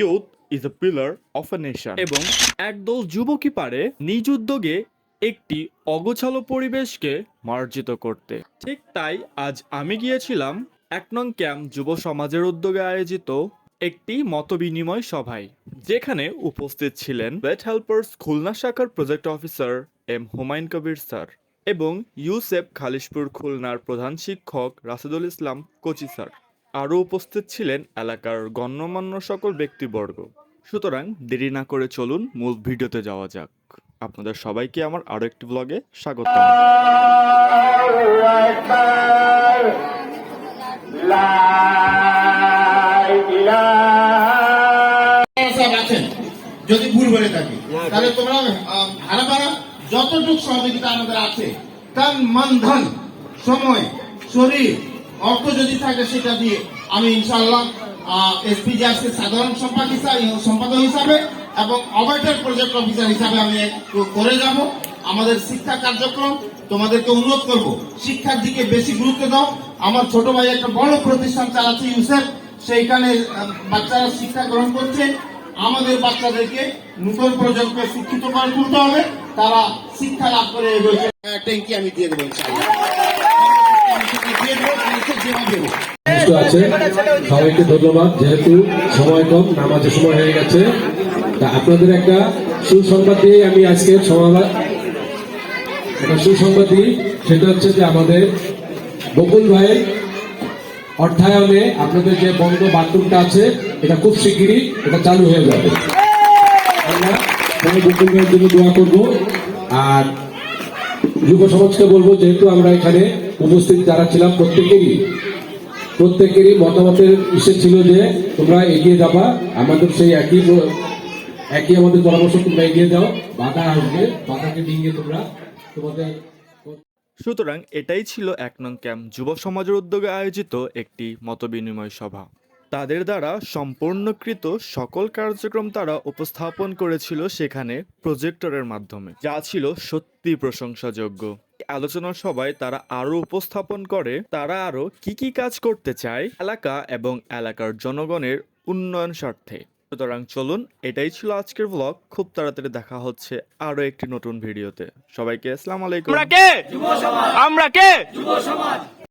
Youth is a pillar of a nation এবং একদল যুবকই পারে নিজ উদ্যোগে একটি অগোছালো পরিবেশকে মার্জিত করতে। ঠিক তাই আজ আমি গিয়েছিলাম এক নং ক্যাম্প যুব সমাজের উদ্যোগে আয়োজিত একটি মতবিনিময় সভায়, যেখানে উপস্থিত ছিলেন ওয়েট হেল্পার্স খুলনা শাখার project officer M Humayun Kabir sir এবং ইউসেফ খালিশপুর খুলনার প্রধান শিক্ষক রাশেদুল ইসলাম কোচি স্যার। আরও উপস্থিত ছিলেন এলাকার গণ্যমান্য সকল ব্যক্তিবর্গ। সুতরাং দেরি না করে চলুন মূল ভিডিওতে যাওয়া যাক। আপনাদের সবাইকে আমার আরও একটি ব্লগে স্বাগত। সব যদি ভুল বলে থাকি, তাহলে তোমরা যতটুকু সহযোগিতা আমাদের আছে, তার মান, ধন, সময়, শরীর অর্থ যদি থাকে সেটা দিয়ে আমি ইনশাআল্লাহ এসপি জাসকে সাধারণ সম্পাদক হিসাবে সম্পাদক হিসাবে এবং অবাইটার প্রজেক্ট অফিসার হিসাবে আমি করে যাব। আমাদের শিক্ষা কার্যক্রম তোমাদেরকে অনুরোধ করব শিক্ষার দিকে বেশি গুরুত্ব দাও। আমার ছোট ভাই একটা বড় প্রতিষ্ঠান চালাচ্ছে ইউসেফ সেইখানে বাচ্চারা শিক্ষা গ্রহণ করছে। আমাদের বাচ্চাদেরকে নতুন প্রজন্মকে শিক্ষিত করে তুলতে হবে। তারা শিক্ষা লাভ করে এগোচ্ছে ট্যাঙ্কি আমি দিয়ে দেবো দিয়ে দেবো, আছে সবাইকে ধন্যবাদ, যেহেতু সময় কম, নামাজের সময় হয়ে গেছে। তা আপনাদের একটা সুসংবাদ দিয়ে আমি আজকে সমাবেশ একটা সুসংবাদ দিই। সেটা হচ্ছে যে আমাদের বকুল ভাই অর্থায়নে আপনাদের যে বন্ধ বাথরুমটা আছে, এটা খুব শিগগিরই এটা চালু হয়ে যাবে। আমরা বকুল ভাইয়ের জন্য দোয়া করব। আর যুব সমাজকে বলব, যেহেতু আমরা এখানে উপস্থিত যারা ছিলাম প্রত্যেকেরই প্রত্যেকেরই মতামতের ইসে ছিল যে তোমরা এগিয়ে যাবা। আমাদের সেই একই একই আমাদের পরামর্শ, তোমরা এগিয়ে যাও। বাধা আসবে। বাধাকে ডিঙিয়ে তোমরা তোমাদের সুতরাং এটাই ছিল এক নং ক্যাম্প। যুব সমাজের উদ্যোগে আয়োজিত একটি মতবিনিময় সভা। তাদের দ্বারা সম্পূর্ণকৃত সকল কার্যক্রম তারা উপস্থাপন করেছিল সেখানে প্রজেক্টরের মাধ্যমে, যা ছিল সত্যি প্রশংসাযোগ্য। আলোচনা সভায় তারা আরও উপস্থাপন করে, তারা আরও কি কি কাজ করতে চায় এলাকা এবং এলাকার জনগণের উন্নয়ন স্বার্থে। সুতরাং চলুন, এটাই ছিল আজকের ব্লগ খুব তাড়াতাড়ি দেখা হচ্ছে আরও একটি নতুন ভিডিওতে। সবাইকে আসসালামু আলাইকুম। আমরা কে? আমরা কে?